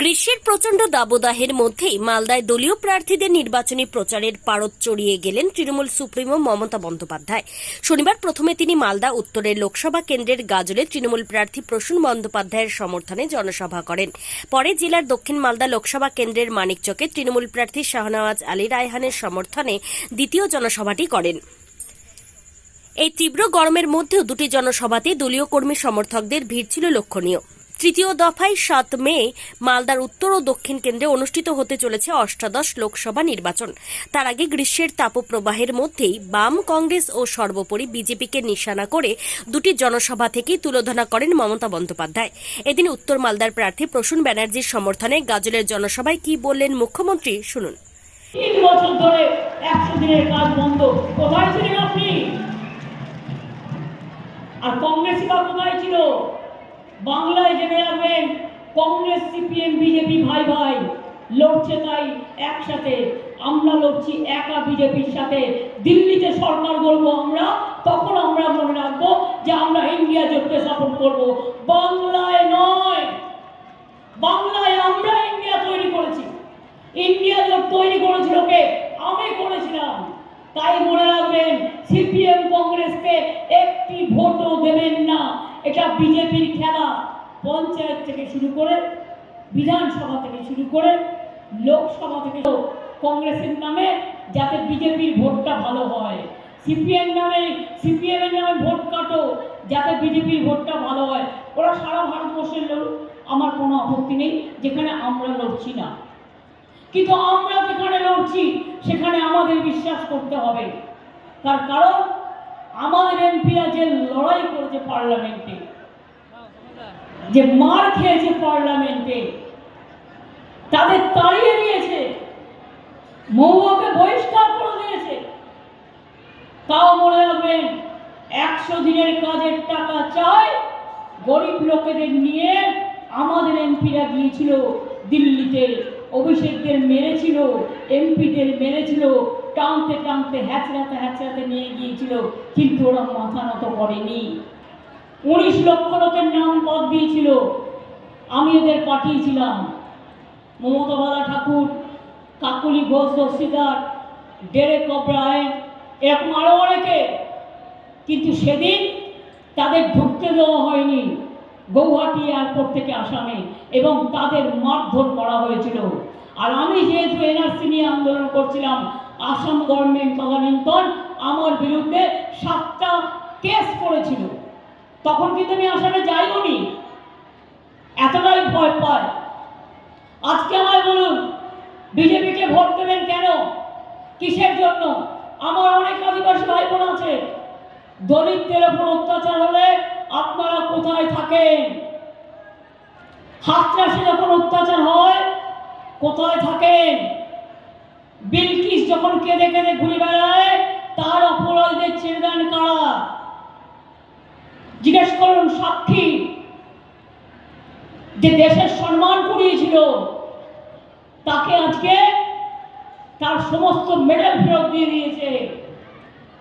গ্রীষ্মের প্রচণ্ড দাবদাহের মধ্যেই মালদায় দলীয় প্রার্থীদের নির্বাচনী প্রচারের পারদ চড়িয়ে গেলেন তৃণমূল সুপ্রিমো মমতা বন্দ্যোপাধ্যায়। শনিবার প্রথমে তিনি মালদা উত্তরের লোকসভা কেন্দ্রের গাজলে তৃণমূল প্রার্থী প্রসূন বন্দ্যোপাধ্যায়ের সমর্থনে জনসভা করেন। পরে জেলার দক্ষিণ মালদা লোকসভা কেন্দ্রের মানিকচকে তৃণমূল প্রার্থী শাহনওয়াজ আলী রায়হানের সমর্থনে দ্বিতীয় জনসভাটি করেন। এই তীব্র গরমের মধ্যেও দুটি জনসভাতে দলীয় কর্মী সমর্থকদের ভিড় ছিল লক্ষণীয়। তৃতীয় দফায় সাত মে মালদার উত্তর ও দক্ষিণ কেন্দ্রে অনুষ্ঠিত হতে চলেছে অষ্টাদশ লোকসভা নির্বাচন। তার আগে গ্রীষ্মের তাপপ্রবাহের মধ্যেই বাম কংগ্রেস ও সর্বোপরি বিজেপিকে নিশানা করে দুটি জনসভা থেকেই তুলোধনা করেন মমতা বন্দ্যোপাধ্যায়। এদিন উত্তর মালদার প্রার্থী প্রসূন ব্যানার্জির সমর্থনে গাজলের জনসভায় কি বললেন মুখ্যমন্ত্রী? শুনুন। আর কংগ্রেস বা কোথায় ছিল? বাংলায় জেনে রাখবেন, কংগ্রেস, সিপিএম, বিজেপি ভাই ভাই লড়ছে তাই একসাথে। আমরা লড়ছি একা বিজেপির সাথে। দিল্লিতে সরকার বলব আমরা, তখন আমরা মনে রাখব যে আমরা ইন্ডিয়া জোটকে সাপোর্ট করব। বাংলায় নয়। বাংলায় আমরা ইন্ডিয়া তৈরি করেছি। ইন্ডিয়া জোট তৈরি করেছিল কে? আমি করেছিলাম। তাই মনে রাখবেন, সিপিএম কংগ্রেসকে একটি ভোটও দেবেন না। এটা বিজেপির খেলা পঞ্চায়েত থেকে শুরু করে বিধানসভা থেকে শুরু করে লোকসভা থেকে কংগ্রেসের নামে যাতে বিজেপির ভোটটা ভালো হয়। সিপিএম নামে সিপিএম এর নামে ভোট কাটো যাতে বিজেপির ভোটটা ভালো হয়। ওরা সারা ভারতবর্ষের লড়ুক আমার কোনো আপত্তি নেই, যেখানে আমরা লড়ছি না। কিন্তু আমরা যেখানে লড়ছি, সেখানে আমাদের বিশ্বাস করতে হবে। তার কারণ আমাদের এমপিরা যে লড়াই করেছে পার্লামেন্টে, যে মার খেয়েছে পার্লামেন্টে, তাদের তাড়িয়ে দিয়েছে মহুয়াকে বহিষ্কার করে দিয়েছে। তাও মনে রাখবেন, একশো দিনের কাজের টাকা চাই গরিব লোকেদের নিয়ে আমাদের এমপিরা গিয়েছিল, দিল্লিতে অভিষেকদের মেরেছিল এমপিদের মেরেছিল টানতে টানতে, হ্যাচড়াতে হ্যাচড়াতে নিয়ে গিয়েছিল, কিন্তু ওরা মাথা নত করেনি। উনিশ লক্ষ লোকের নাম পদ দিয়েছিল। আমি ওদের পাঠিয়েছিলাম। মমতা বালা ঠাকুর কাকুলি ঘোষ দস্তিদার ডেরেক অব্রায়ন এরকম আরও অনেকে। কিন্তু সেদিন তাদের ঢুকতে দেওয়া হয়নি গৌহাটি এয়ারপোর্ট থেকে আসামে, এবং তাদের মারধর করা হয়েছিল। আর আমি যেহেতু এনআরসি নিয়ে আন্দোলন করছিলাম আসাম গভর্নমেন্ট তদানীন্তন আমার বিরুদ্ধে সাতটা কেস করেছিল। তখন কিন্তু আমি আসামে যাইও নি এতটাই ভয় পায়। আজকে আমায় বলুন, বিজেপিকে ভোট দেবেন কেন? কিসের জন্য? আমার অনেক আদিবাসী ভাই বোন আছে দলিতদের ওপর অত্যাচার হলে আপনারা কোথায় থাকেন? হাতরাসে যখন অত্যাচার হয়? কোথায় থাকেন? বিলকিস যখন কেঁদে কেঁদে ঘুরে বেড়ায়, তার অপরাধীদের ছেড়ে দেন কারা? জিজ্ঞেস করুন সাক্ষী, যে দেশের সম্মান করিয়েছিল তাকে আজকে তার সমস্ত মেডেল ফেরত দিয়ে দিয়েছে।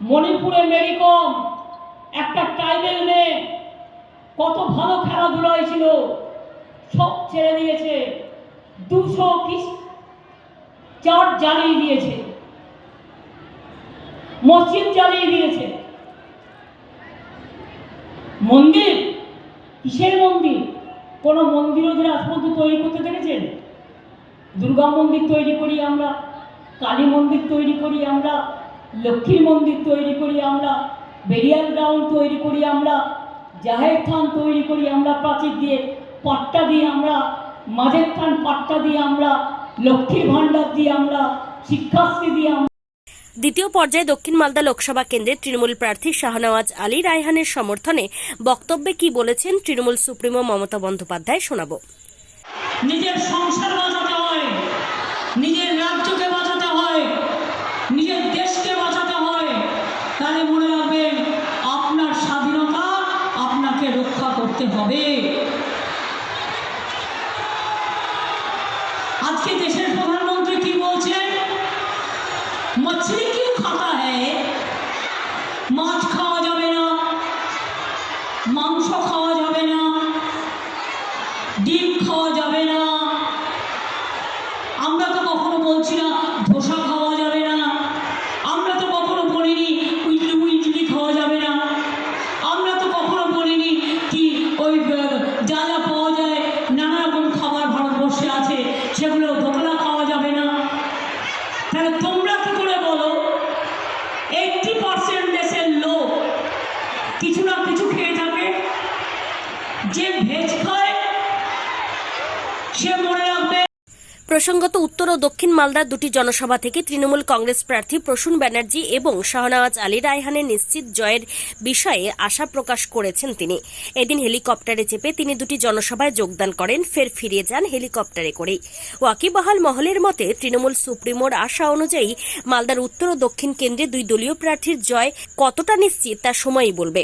মণিপুরে মেরিকম, একটা ট্রাইবেল মেয়ে, কত ভালো খেলাধুলা হয়েছিল সব ছেড়ে দিয়েছে। দুশো কি চার্চ জ্বালিয়ে দিয়েছে। মসজিদ জ্বালিয়ে দিয়েছে। মন্দির? কিসের মন্দির? কোনো মন্দির ওদের আজ পর্যন্ত তৈরি করতে দেখেছেন? দুর্গা মন্দির তৈরি করি আমরা, কালী মন্দির তৈরি করি আমরা, লক্ষ্মীর মন্দির তৈরি করি আমরা, বেরিয়াল গ্রাউন্ড তৈরি করি আমরা জাহের থান তৈরি করি আমরা প্রাচীর দিয়ে, পাট্টা দিয়ে আমরা, মাঝের থান পাট্টা দিয়ে আমরা লক্ষ্মীর ভাণ্ডার দিয়ে আমরা শিক্ষাশ্রী দিয়ে আমরা দ্বিতীয় পর্যায়ে দক্ষিণ মালদা লোকসভা কেন্দ্রের তৃণমূল প্রার্থী শাহনওয়াজ আলী রায়হানের সমর্থনে বক্তব্যে কি বলেছেন তৃণমূল সুপ্রিমো মমতা বন্দ্যোপাধ্যায় শোনাবো। নিজের সংসার বাঁচাতে হয় নিজের রাজ্যকে বাঁচাতে হয় নিজের দেশকে বাঁচাতে হয়। তাহলে মনে রাখবেন আপনার স্বাধীনতা আপনাকে রক্ষা করতে হবে। প্রসঙ্গত উত্তর ও দক্ষিণ মালদার দুটি জনসভা থেকে তৃণমূল কংগ্রেস প্রার্থী প্রসূন ব্যানার্জি এবং শাহনওয়াজ আলী রায়হানের নিশ্চিত জয়ের বিষয়ে আশা প্রকাশ করেছেন তিনি। এদিন হেলিকপ্টারে চেপে তিনি দুটি জনসভায় যোগদান করেন, ফের ফিরিয়ে যান হেলিকপ্টারে করেই। ওয়াকিবহাল মহলের মতে, তৃণমূল সুপ্রিমোর আশা অনুযায়ী মালদার উত্তর ও দক্ষিণ কেন্দ্রে দুই দলীয় প্রার্থীর জয় কতটা নিশ্চিত তা সময়ই বলবে।